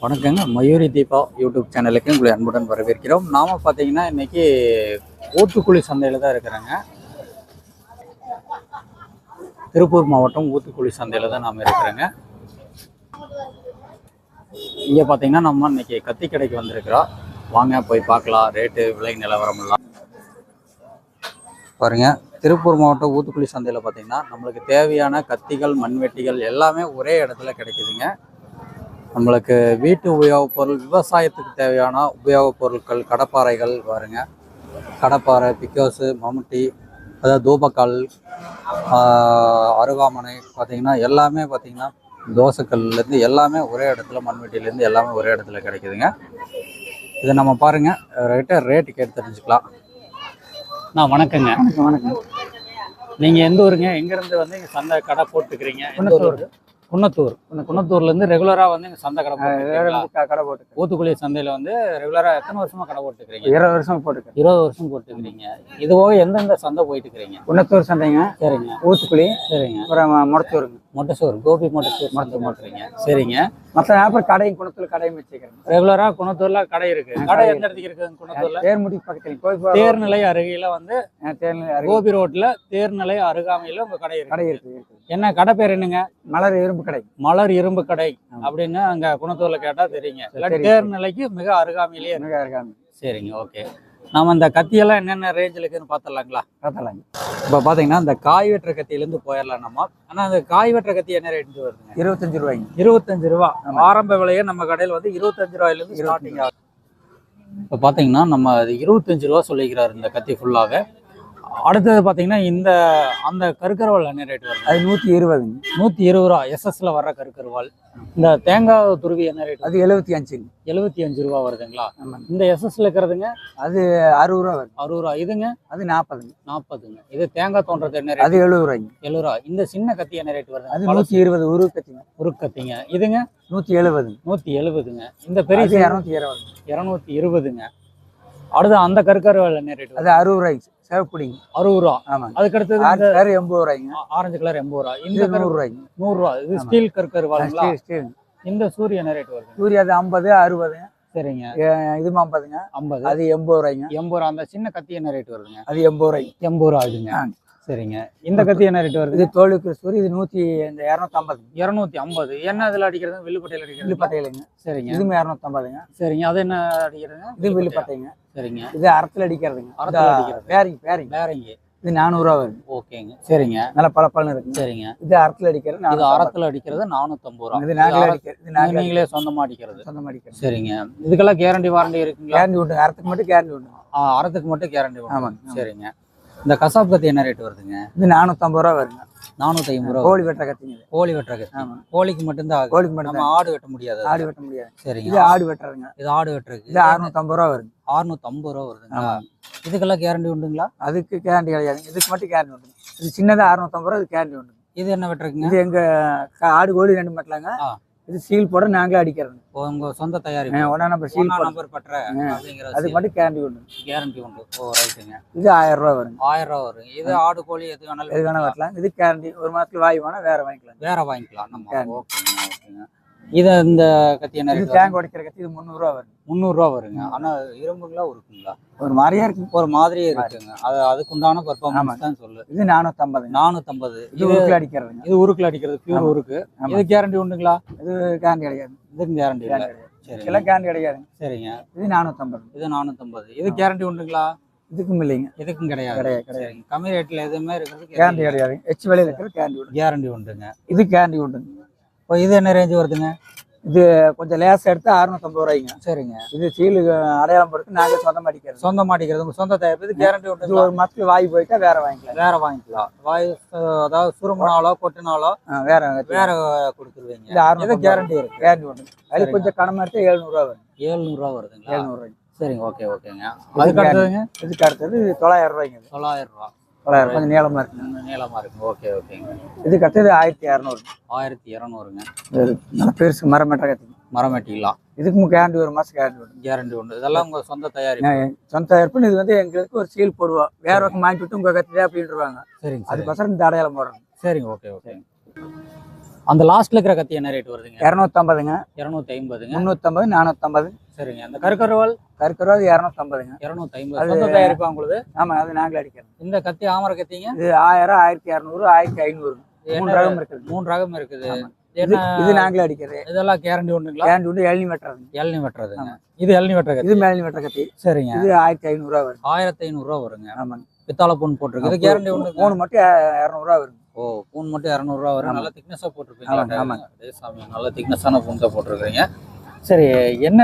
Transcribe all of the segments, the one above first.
வணக்கங்க. மயூரி தீபா யூடியூப் சேனலுக்கு உங்களை அன்புடன் வரவேற்கிறோம். நாம பார்த்தீங்கன்னா இன்னைக்கு ஊத்துக்குழி சந்தையில் தான் இருக்கிறாங்க. திருப்பூர் மாவட்டம் ஊத்துக்குழி சந்தையில் தான் நாம் இருக்கிறோங்க. இங்கே பார்த்தீங்கன்னா நம்ம இன்னைக்கு கத்தி கடைக்கு வந்திருக்கிறோம். வாங்க போய் பார்க்கலாம். ரேட்டு விலை நிலவரம் எல்லாம். பாருங்க திருப்பூர் மாவட்டம் ஊத்துக்குழி சந்தையில் பார்த்தீங்கன்னா நம்மளுக்கு தேவையான கத்திகள் மண்வெட்டிகள் எல்லாமே ஒரே இடத்துல கிடைக்குதுங்க. நம்மளுக்கு வீட்டு உபயோகப் பொருள் விவசாயத்துக்கு தேவையான உபயோகப் பொருட்கள் கடப்பாறைகள் பாருங்க. கடப்பாறை பிக்கோஸு மம்முட்டி அதாவது தூபக்கல் ஆஹ் அருவாமனை பார்த்தீங்கன்னா எல்லாமே பார்த்தீங்கன்னா தோசைக்கல்லேருந்து எல்லாமே ஒரே இடத்துல மண்வெட்டிலேருந்து எல்லாமே ஒரே இடத்துல கிடைக்குதுங்க. இதை நம்ம பாருங்க. ரேட்டு ரேட்டு கேட்டு தெரிஞ்சுக்கலாம். நான் வணக்கங்க. வணக்கம் வணக்கம். நீங்க எந்த ஊருங்க? எங்க இருந்து வந்து இங்க சந்தை கடை போட்டுக்கிறீங்க? எந்த ஊரு? குன்னத்தூர். குன்னத்தூர்ல இருந்து ரெகுலரா வந்து இங்க சந்தை கடை? க- கடை போட்டு ஊத்துக்குளி சந்தையில வந்து ரெகுலரா எத்தனை வருஷமா கடை போட்டுக்கிறீங்க இருபது வருஷம் போட்டுருக்கேன் இருபது வருஷம் போட்டுக்கிறீங்க இது போக எந்தெந்த சந்தை போயிட்டு இருக்கிறீங்க குன்னத்தூர் சந்தைங்க சரிங்க. ஊத்துக்குழி சரிங்க. அப்புறம் முடத்தூருங்க மொட்டசோர் கோபி மொட்டசோர் மரத்து போட்டுறீங்க சரிங்க. மற்ற அப்புறம் கடையும் குணத்துல கடையும் வச்சுக்கிறேன் ரெகுலரா குன்னத்தூர்ல கடை இருக்கு. கடை எந்த இடத்துக்கு இருக்குங்க குன்னத்தூர்ல தேர்முடி பக்கத்துல தேர்நிலை அருகில வந்து தேர்நிலை கோபி ரோட்ல தேர்நிலை அருகாமையில உங்க கடை இருக்கு. கடை இருக்கு இருக்கு. என்ன கடை பேர் என்னங்க? மலர் இரும்பு கடை. மலர் இரும்பு கடை. அப்படின்னு அங்க குணத்தூர்ல கேட்டா தெரியுங்க. தேர்நிலைக்கு மிக அருகாமையிலேயே இருக்கு. மிக இருக்காங்க சரிங்க ஓகே. நாம இந்த கத்தியெல்லாம் என்னென்ன ரேஞ்சில் இருக்குன்னு பார்த்துடலாங்களா? பார்த்தலாங்க இப்போ பார்த்தீங்கன்னா இந்த காய் வெட்டுற கத்தியிலேருந்து போயிடலாம் நம்ம. ஆனால் அந்த காய் வெட்டுற கத்தி என்ன ரேட்டு வருதுங்க? இருபத்தஞ்சு ரூபாய்ங்க. இருபத்தஞ்சு ரூபா. ஆரம்ப விலையே நம்ம கடையில் வந்து இருபத்தஞ்சு ரூபாயிலேருந்து ஸ்டார்டிங் ஆகும் இப்போ பார்த்தீங்கன்னா நம்ம அது இருபத்தஞ்சு ரூபா சொல்லிக்கிறாரு இந்த கத்தி ஃபுல்லாகவே அடுத்தது பார்த்தீங்கன்னா இந்த அந்த கருக்கருவால் என்ன ரேட் வருது? அது நூத்தி இருபதுங்க. நூற்றி இருபது ரூபா எஸ்எஸ்ல வர்ற கருக்கருவால். இந்த தேங்காய் துருவி என்ன ரேட் அது எழுபத்தி அஞ்சுங்க. எழுபத்தி அஞ்சு ரூபா வருதுங்களா? இந்த எஸ்எஸ்ல இருக்கிறதுங்க? அது அறுபது ரூபா வருது. அறுபது ரூபா. இதுங்க? அது நாற்பதுங்க. நாற்பதுங்க. இது தேங்காய் தோன்றது என்ன ரேட் அது எழுபது ரூபாய்ங்க எழுபது ரூபா இந்த சின்ன கத்தி என்ன ரேட் அது வருது நூத்தி இருபது உருவு கத்திங்க. உருக்கத்திங்க. இதுங்க? நூத்தி எழுபதுங்க நூத்தி எழுபதுங்க இந்த பெரிய அது இரநூத்தி இருபது இருநூத்தி இருபதுங்க. அடுத்து அந்த கருக்கருவால் என்ன ரேட் அது அறுபது ரூபாய்க்கு சிவப்புடிங்க. அறுபது ரூபா. ஆமாங்க. அதுக்கு அடுத்தது இந்த ஆறு கரு எண்பது ரூபாய்ங்க. ஆரஞ்சு கலர் எண்பது ரூபா. இந்த இது கரு நூறு ரூபாய்ங்க நூறு ரூபா. இது. ஸ்டீல் கருக்கருவாலுங்களா ஸ்டீல் ஸ்டீல். இந்த சூரிய ரேட் வருது? சூரிய அது ஐம்பது அறுபதுங்க சரிங்க. இது ஐம்பதுங்க. ஐம்பது. அது எண்பது ரூபாய்ங்க. எண்பது ரூபா. அந்த சின்ன கத்தி என்ன ரேட் வருதுங்க? அது எண்பது ரூபாய்ங்க. எண்பது ரூபா ஆகுதுங்க. சரிங்க. இந்த கத்தி என்ன ரேட் வருது? இது தோலுக்கு சூரி இது நூத்தி இந்த இரநூத்தி ஐம்பது இருநூத்தி ஐம்பது. என்ன இதுல அடிக்கிறது? வில்லுப்பட்டையில் அடிக்கிறது. வில்லுப்பட்டையிலங்க. சரிங்க. இதுவும் இரநூத்தி ஐம்பதுங்க சரிங்க. அது என்ன அடிக்கிறதுங்க இது வில்லுப்பட்டைங்க. சரிங்க. இது அறத்துல அடிக்கிறதுங்க. அறத்துல அடிக்கிறது. Bearing bearing. வேறங்க இது நானூறுரூவா வருது. ஓகேங்க. சரிங்க. நல்ல பளபளன்னு இருக்குங்க. சரிங்க. இது அறத்துல அடிக்கிறது இது 450. அறத்துல அடிக்கிறது நானூத்தம்பது ரூபா. இது நாங்களே அடிக்கிறது. நாங்களே நீங்களே சொந்தமா அடிக்கிறது. சொந்தமா அடிக்கிறது. சரிங்க. இதுக்கெல்லாம் கேரண்டி வாரண்டி இருக்குங்களா? கேரண்டி உண்டு. அறத்துக்கு மட்டும் கேரண்டி உண்டு. ஆ, அறத்துக்கு மட்டும் கேரண்டி ஆமாங்க. சரிங்க. இந்த கசாப் கத்தி என்ன ரேட் வருதுங்க? இது நானூத்தம்பது ரூபா வருங்க. நானூத்தி ஐம்பது ரூபா கோழி வெட்டுற கத்திங்க. கோழி வெட்டுற கத்தி. ஆமாங்க கோழிக்கு மட்டும்தான் கோழிக்கு மட்டும் நம்ம ஆடு வெட்ட முடியாது. ஆடு வெட்ட முடியாது. சரிங்க. இது ஆடு வெட்டுறதுங்க. இது ஆடு வெட்டுறதுக்கு. இது அறுநூத்தம்பது ரூபா வருங்க அறுநூத்தி ஐம்பது ரூபா வருதுங்களா. இதுக்கெல்லாம் கேரண்டி உண்டுங்களா? அதுக்கு கேரண்டி கிடையாதுங்க இதுக்கு மட்டும் கேரண்டி உண்டு இது சின்னதா அறுநூத்தம்பது ரூபா இது கேரண்டி உண்டு இது என்ன வெட்டுறதுங்க? இது எங்க ஆடு கோழி ரெண்டு மட்டும்லாங்க. இது சீல் போட நாங்களே அடிக்கிறது உங்க சொந்த தயாரிப்பு. ஒன்னா நம்பர் சீல் நம்பர் பற்ற அப்படிங்கிற அதுக்கு மட்டும் கேரண்டி உண்டு. கேரண்டி உண்டு. ஓ ரைட்டுங்க. இது ஆயிரம் ரூபா வருங்க ஆயிரம் ரூபா வரும். இது ஆடு கோழி எது வேணாலும் எது வேணா. வெட்டலாம் இது கேரண்டி ஒரு மாசத்துல வாய் வேணா வேற வாங்கிக்கலாம். வேற வாங்கிக்கலாம். நம்ம. ஓகேங்க ஓகேங்க. இது இந்த கத்தி என்ன இது தேங்காய் உடைக்கிற கத்தி இது முந்நூறுரூவா வரும். முந்நூறுரூவா வருங்க. ஆனா இரும்புங்களா இருக்குங்களா ஒரு மாதிரியா இருக்கு. ஒரு மாதிரியே இருக்குங்க. அது அதுக்குண்டான பர்ஃபார்மன்ஸ். தான் சொல்லு. இது நானூத்தம்பதுங்க நானூத்தம்பது. இது உருக்குல அடிக்கிறதுங்க. இது உருக்குல அடிக்கிறது பியூர். உருக்கு. இது கேரண்டி உண்டுங்களா? இது கேரண்டி கிடையாது. இதுக்கு கேரண்டி இல்லை. கேரண்டி கிடையாது. சரிங்க. கேரண்டி இது நானூத்தம்பது. இது நானூத்தம்பது. இது கேரண்டி உண்டுங்களா? இதுக்கும் இல்லைங்க. இதுக்கும் கிடையாது. கிடையாது, கிடையாது. கம்மி ரேட்ல எதுவுமே இருக்கிறது கேரண்டி கிடையாது. எச் விலையில இருக்கிற கேரண்டி உண்டு. கேரண்டி உண்டுங்க. இது கேரண்டி உண்டுங்க. இப்போ இது என்ன ரேஞ்ச் வருதுங்க? கொஞ்சம் லேசா எடுத்து அறுநூத்தம்பது ரூபாய்ங்க. சரிங்க. இது சீலு அடையாளம் போட்டு நாங்களே சொந்தமா அடிக்கிறது. சொந்தமா அடிக்கிறது. சொந்த தயாரிப்பு இது கேரண்டி இது உண்டுங்களா ஒரு மாசத்துல வாய் போயிட்டா வேற வாங்கிக்கலாம். வேற வாங்கிக்கலாம். வாய் அதாவது சுருங்கினாலோ கொட்டினாலோ வேற வேற கொடுத்துருவீங்க. இது இது அறுநூறு கேரண்டி இருக்கு. கேரண்டி உண்டு. அது. கொஞ்சம் கனமா எடுத்து எழுநூறுவா வரும். ஏழ்நூறுவா வருதுங்களா? எழுநூறு ரூபாய்க்கு சரிங்க ஓகே ஓகேங்க. அதுக்கு அடுத்ததுங்க இதுக்கு அடுத்தது தொள்ளாயிரம் ரூபாய்ங்க இது. தொள்ளாயிரம் ரூபா. கொஞ்சம் நீளமா இருக்கு. நீளமா இருக்கு. ஓகே ஓகேங்க. இதுக்கு அடுத்தது ஆயிரத்தி இரநூறு ஆயிரத்தி இரநூறுங்க நல்ல பெருசு மரம் மெட்ட கத்திங்க மரம் வெட்டிக்கலாம் இதுக்கும் கேரண்டி ஒரு மாசம் கேரண்டி உண்டு. கேரண்டி உண்டு. இதெல்லாம் உங்க சொந்த தயாரிப்பு. சொந்த தயாரிப்புன்னு இது வந்து எங்களுக்கு ஒரு சீல் போடுவோம் வேற பக்கம் மாட்டி விட்டு உங்க கத்திதே அப்படின்ட்டுருவாங்க சரிங்க சரி அதுக்கோசரம் இந்த அடையாளம் போடுறோம். சரிங்க ஓகே ஓகேங்க. அந்த லாஸ்ட்ல இருக்கிற கத்தி என்ன ரேட் வருதுங்க? இரநூத்தம்பதுங்க. இரநூத்தி ஐம்பதுங்க முந்நூற்றம்பது நானூற்றம்பது சரிங்க. அந்த கருக்கருவால்? கருக்கருவா அது இரநூத்தம்பதுங்க இரநூத்தி ஐம்பது தயாரிப்பா உங்களுக்கு? ஆமாம் அது நாங்களே அடிக்கிறோம். இந்த கத்தி ஆமர கத்திங்க? இது ஆயிரம் ஆயிரத்தி இரநூறு ஆயிரத்தி ஐநூறு மூணு ரகம் இருக்குது. மூணு ரகம் இருக்குது. இது நாங்களே அடிக்கிறது. இதெல்லாம் கேரண்டி ஒண்ணுங்களா கேண்டு வந்து எழுநி வெட்டுறது இளநி வெட்டுறதுங்க. இது இளநி வெட்டுற கத்தி? இது மேலி வெட்டுற கத்தி. சரிங்க. இது ஆயிரத்தி ஐநூறுரூவா வரும் ஆயிரத்தி ஐநூறு ரூபா வருங்க. ஆமாங்க பித்தாளை பூன் போட்டிருக்கு. இது கேரண்டி ஒண்ணு மூணு மட்டும் இரநூறுவா வரும் ஓ பூன் மட்டும் இரநூறுவா வரும். நல்லா திக்னஸாக போட்டிருப்பீங்களா? ஆமாங்க. அதே சாமி நல்ல திக்னஸான பூன் தான் போட்டிருக்கீங்க சரி என்ன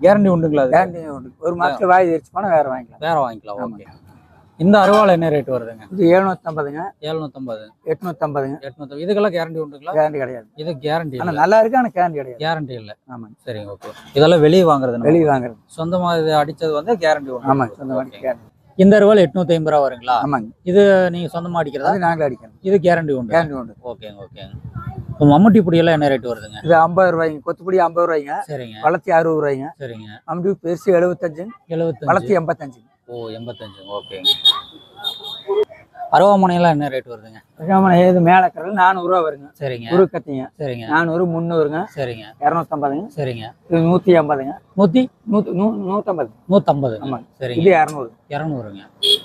கேரண்டி உண்டுங்களா கேண்டி உண்டு. ஒரு மாசத்துல வாய் எரிச்சு போனால் வேற வாங்கிக்கலாம். வேற வாங்கிக்கலாம். ஓகே இந்த அருவாள் என்ன ரேட் வருதுங்க? இது எழுநூத்தம்பதுங்க. எழுநூத்தம்பது. எட்நூத்தம்பதுங்க. எட்நூத்தம்பது. இதுக்கெல்லாம் கேரண்டி உண்டுங்களா? கேரண்டி கிடையாது. இது கேரண்டி ஆனா இல்லை. நல்லா இருக்கு ஆனா கேரண்டி கிடையாது. கேரண்டி இல்லை. ஆமாங்க சரிங்க ஓகே இதெல்லாம் வெளியே வாங்குறது. வெளியே வாங்குறது. சொந்தமா இது அடிச்சது வந்து கேரண்டி உண்டு. ஆமாங்க சொந்த மாதிரி Okay. கேரண்டி இந்த அருவாள் எட்நூத்தி ஐம்பது ரூபா வருங்களா? ஆமாங்க. இது நீங்க சொந்தமா அடிக்கிறதா? நாங்களே அடிக்கணும் இது கேரண்டி உண்டு. கேரண்டி உண்டு. ஓகேங்க ஓகேங்க. இப்போ மம்முட்டி பொடி எல்லாம் என்ன ரேட் வருதுங்க? இது ஐம்பது ரூபாய்ங்க. கொத்துப்பொடி ஐம்பது ரூபாய்ங்க. சரிங்க. வளர்த்தி அறுபது ரூபாய்ங்க. சரிங்க. அம்பி பெருசு எழுபத்தஞ்சு எழுபத்தஞ்சு. வளர்த்தி எண்பத்தஞ்சு ஓ எண்பத்தஞ்சு. ஓகேங்க. அருவாமனையெல்லாம் என்ன ரேட் வருதுங்க? ஆமாம் இது மேலக்கரில் நானூறுரூவா வருங்க. சரிங்க. குரு கத்திங்க. சரிங்க. நானூறு முந்நூறுங்க. சரிங்க. இரநூத்தம்பதுங்க. சரிங்க. இது நூற்றி ஐம்பதுங்க. நூற்றி நூற்றி நூ நூற்றம்பது நூற்றம்பது ஆமாங்க சரிங்க. இது இரநூறு. இரநூறுங்க.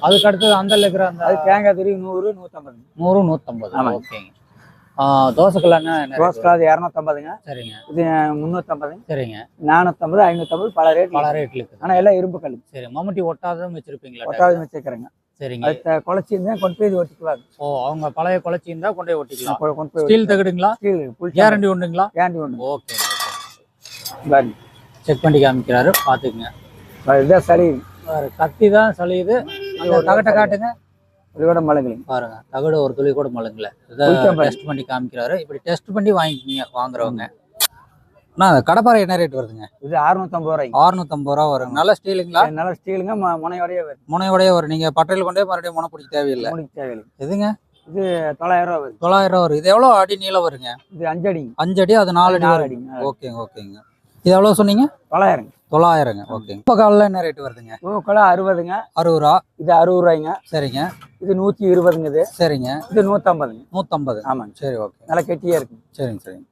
அதுக்கு அடுத்தது அந்த இருக்கிற அந்த அது தேங்காய் துருவி நூறு நூற்றம்பது நூறு நூற்றம்பது ஆமாங்க. ஓகேங்க. ஆ, தோசைக்கெல்லாம் அது இரநூத்தம்பதுங்க? சரிங்க. இது முந்நூற்றம்பதுங்க சரிங்க. நானூற்றம்பது ஐநூற்றம்பது பல ரேட் பல ரேட்ல இருக்குது ஆனால் எல்லாம் இரும்பு கல் சரி மம்முட்டி ஒட்டாததும் வச்சிருப்பீங்களா ஒட்டாவது வச்சுக்கிறேங்க சரிங்க. அது த- குழச்சி இருந்தால் கொண்டு போய் ஒட்டிக்குவாங்க ஓ அவங்க பழைய குழச்சி இருந்தா கொண்டு போய் ஒட்டிக்கலாம் கொ- கொண்டு போய் ஸ்டீல் தகடுங்களா? ஸ்டீல் கேரண்டி உண்டுங்களா கேண்டி ஒன்று ஓகே பாருங்க. செக் பண்ணி காமிக்கிறாரு பாத்துக்குங்க இதுதான் சரி பாரு, கத்தி தான் சளியுது. தகட்டை காட்டுங்க. இதோட மழைங்க பாருங்க தகடு ஒரு துளி கூட பாரு. டெஸ்ட் பண்ணி காமிக்கிறாரு. இப்படி டெஸ்ட் பண்ணி வாங்கிக்கிங்க வாங்குறவங்க. அண்ணா கடப்பாறை என்ன ரேட் வருதுங்க? இது அறுநூத்தம்பது ரூபாய்ங்க. அறுநூத்தம்பது ரூபா வரும் நல்ல ஸ்டீலுங்களா நல்லா ஸ்டீலுங்க முனையோடய வரும். முனையோடய வரும். நீங்க பட்டையில் கொண்டே மறுபடியும் முனை பிடிக்க தேவையில்லை. தேவையில்லை. எதுங்க? இது தொள்ளாயிரம் ரூபா வருது தொள்ளாயிரம் ரூபா வரும். இது எவ்வளோ அடி நீளம் வருங்க? இது அஞ்சு அடிங்க. அஞ்சு அடி அது நாலு அடி நாலு அடிங்க ஓகேங்க ஓகேங்க. இது எவ்வளோ சொன்னீங்க? தொள்ளாயிரங்க. தொள்ளாயிரங்க ஓகேங்க. இப்போ காலில் என்ன ரேட் வருதுங்க? பூக்கெல்லாம் அறுபதுங்க. அறுபது ரூபா இது அறுபது ரூபாய்ங்க. சரிங்க. இது நூற்றி இருபதுங்க இது. சரிங்க. இது நூற்றம்பதுங்க நூற்றம்பது ஆமாங்க. சரி ஓகே. நல்லா கெட்டியாக இருக்குங்க. சரிங்க சரிங்க.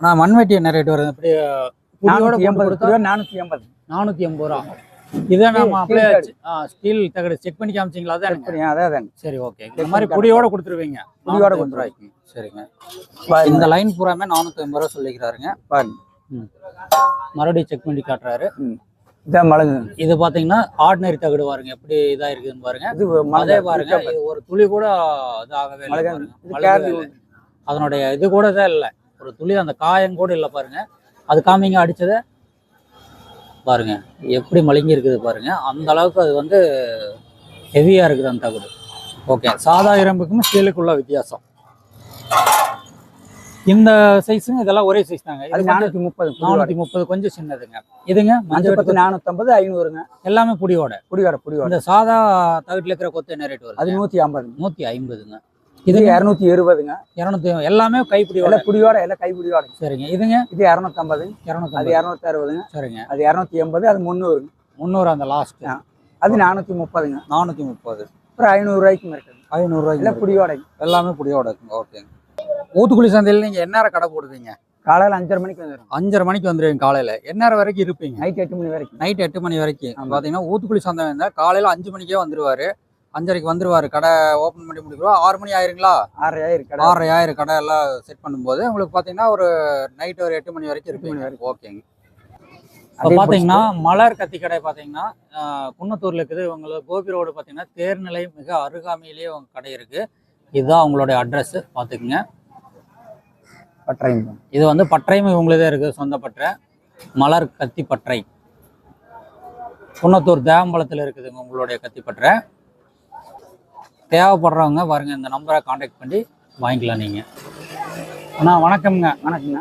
அண்ணா மண்வெட்டி என்ன ரேட் வருது இப்படி புடியோட நானூற்றி எண்பது ரூபா நானூற்றி எண்பது. நானூற்றி எண்பது ரூபா. இதை நம்ம அப்படியே. ஸ்டீல் தகடு செக் பண்ணி காமிச்சிங்களா? அதான் அப்படியா அதான் அதாங்க சரி ஓகே இந்த மாதிரி புடியோட கொடுத்துருவீங்க. புடியோட 450 கொடுத்துருவேன். ரூபாய்க்கு. சரிங்க. இந்த லைன் பூராமே நானூற்றி ஐம்பது ரூபா சொல்லிக்கிறாருங்க. பாருங்க. மறுபடியும் செக் பண்ணி காட்டுறாரு. இதான் மழங்கு. இது பாத்தீங்கன்னா ஆர்டினரி தகடு பாருங்க எப்படி இதா இருக்குதுன்னு பாருங்க. இது அதே மழை பாருங்க. ஒரு துளி கூட இதாகவே. அதனுடைய இது கூட தான் இல்லை. ஒரு துளி அந்த காயம் கூட இல்லை பாருங்க. அது காமிங்க அடிச்சதை பாருங்க. எப்படி மழுங்கி இருக்குது பாருங்க. அந்த அளவுக்கு அது வந்து ஹெவியா இருக்குது அந்த தகடு ஓகே சாதா இரும்புக்கும் ஸ்டீலுக்குள்ள வித்தியாசம். இந்த சைஸுங்க இதெல்லாம் ஒரே சைஸ் தாங்க. இது நானூற்றி முப்பது நானூற்றி முப்பது கொஞ்சம் சின்னதுங்க. இதுங்க மஞ்சள் பத்து நானூற்றம்பது ஐநூறுங்க. எல்லாமே புடியோட புடிவாடை புடிவாடை இந்த சாதா தகட்டில் இருக்கிற கொத்து என்ன ரேட் வருது அது நூற்றி ஐம்பதுங்க. நூற்றி ஐம்பதுங்க. இது இது இரநூத்தி இருபதுங்க. இரநூத்தி எல்லாமே கைப்பிடியோட எல்லாம் புடிவாடை எல்லாம் கை புடிவாடை சரிங்க. இதுங்க? இது இரநூத்தம்பது. அது இரநூத்தி இரநூத்தி அறுபதுங்க சரிங்க. அது இரநூத்தி எண்பது அது முந்நூறுங்க. முந்நூறு அந்த லாஸ்ட். அது நானூற்றி முப்பதுங்க. நானூற்றி முப்பது. அப்புறம் ஐநூறுரூவாய்க்கும் இருக்குது. ஐநூறுரூவாய்க்கு எல்லாம் புடிவாடை எல்லாமே புடியோட இருக்குங்க. ஓகேங்க ஊத்துக்குளி சந்தையில் நீங்கள் எந்நேரம் கடை போடுவீங்க? காலையில் அஞ்சரை மணிக்கு வந்துடும் அஞ்சரை மணிக்கு வந்துடுவீங்க காலையில். எந்நேரம் வரைக்கும் இருப்பீங்க? நைட் எட்டு மணி வரைக்கும். நைட் எட்டு மணி வரைக்கும். பார்த்தீங்கன்னா ஊத்துக்குளி சந்தை இருந்தால் காலையில் அஞ்சு மணிக்கே வந்துருவாரு. அஞ்சரைக்கு வந்துருவாரு. கடை ஓப்பன் பண்ணி முடிக்கிறோம். ஆறு மணி ஆயிருங்களா? ஆறரை ஆயிரம் கடை ஆறரை ஆயிரம். கடை எல்லாம் செட் பண்ணும்போது உங்களுக்கு பார்த்தீங்கன்னா ஒரு நைட் ஒரு எட்டு மணி வரைக்கும் மணி இருப்பீங்க. ஓகேங்க இப்போ பார்த்தீங்கன்னா மலர் கத்தி கடை பார்த்தீங்கன்னா குன்னத்தூர்ல இருக்குது. உங்களுக்கு கோபி ரோடு பார்த்தீங்கன்னா தேர்நிலை மிக அருகாமையிலேயே உங்க கடை இருக்கு. இதுதான் அவங்களுடைய அட்ரஸ் பார்த்துக்குங்க பட்டறைங்க இது வந்து பட்டறையும் இவங்களதே இருக்கு சொந்த மலர் கத்தி பட்டறை குன்னத்தூர் தேவம்பலத்தில் இருக்குதுங்க உங்களுடைய கத்தி பட்டறை தேவைப்படுறவங்க பாருங்க இந்த நம்பரை காண்டாக்ட் பண்ணி வாங்கிக்கலாம் நீங்கள் அண்ணா வணக்கம்ங்க. வணக்கங்க